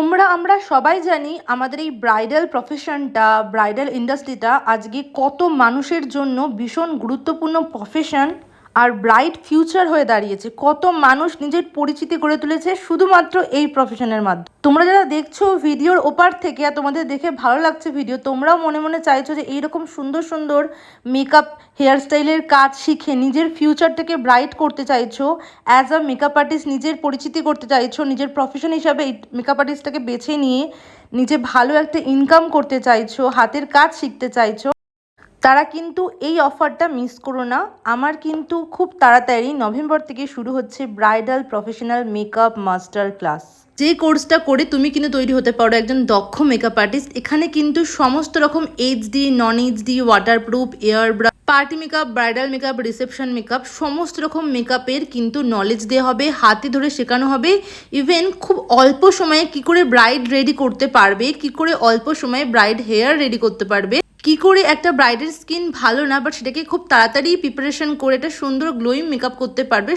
তোমরা, আমরা সবাই জানি আমাদের এই ব্রাইডাল প্রফেশনটা ব্রাইডাল ইন্ডাস্ট্রিটা আজকে কত মানুষের জন্য ভীষণ গুরুত্বপূর্ণ প্রফেশন আর ব্রাইট ফিউচার হয়ে দাঁড়িয়েছে। কত মানুষ নিজের পরিচিতি গড়ে তুলেছে শুধুমাত্র এই প্রফেশনের মাধ্যমে। তোমরা যারা দেখছ ভিডিওর ওপার থেকে আর তোমাদের দেখে ভালো লাগছে ভিডিও তোমরাও মনে মনে চাইছো যে এইরকম সুন্দর সুন্দর মেকআপ হেয়ারস্টাইলের কাজ শিখে নিজের ফিউচারটাকে ব্রাইট করতে চাইছো অ্যাজ আ মেকআপ আর্টিস্ট নিজের পরিচিতি করতে চাইছো, নিজের প্রফেশন হিসাবে এই মেকআপ আর্টিস্টটাকে বেছে নিয়ে নিজে ভালো একটা ইনকাম করতে চাইছো, হাতের কাজ শিখতে চাইছো তারা কিন্তু এই অফারটা মিস করো না। আমার কিন্তু খুব তাড়াতাড়ি নভেম্বর থেকে শুরু হচ্ছে bridal professional makeup master class যে কোর্সটা করে তুমি কিন্তু তৈরি হতে পারো একজন দক্ষ মেকআপ আর্টিস্ট এখানে কিন্তু সমস্ত রকম HD non HD waterproof airbrush party makeup bridal makeup reception makeup সমস্ত রকম মেকআপের কিন্তু নলেজ দেওয়া হবে, হাতে ধরে শেখানো হবে। ইভেন খুব অল্প সময়ে কি করে ব্রাইড রেডি করতে পারবে, কি করে অল্প সময়ে ব্রাইড হেয়ার রেডি করতে পারবে কি করে একটা ব্রাইডের স্কিন ভালো না বাট সেটাকে খুব তাড়াতাড়ি প্রিপারেশন করে একটা সুন্দর গ্লোয়িং মেকআপ করতে পারবে।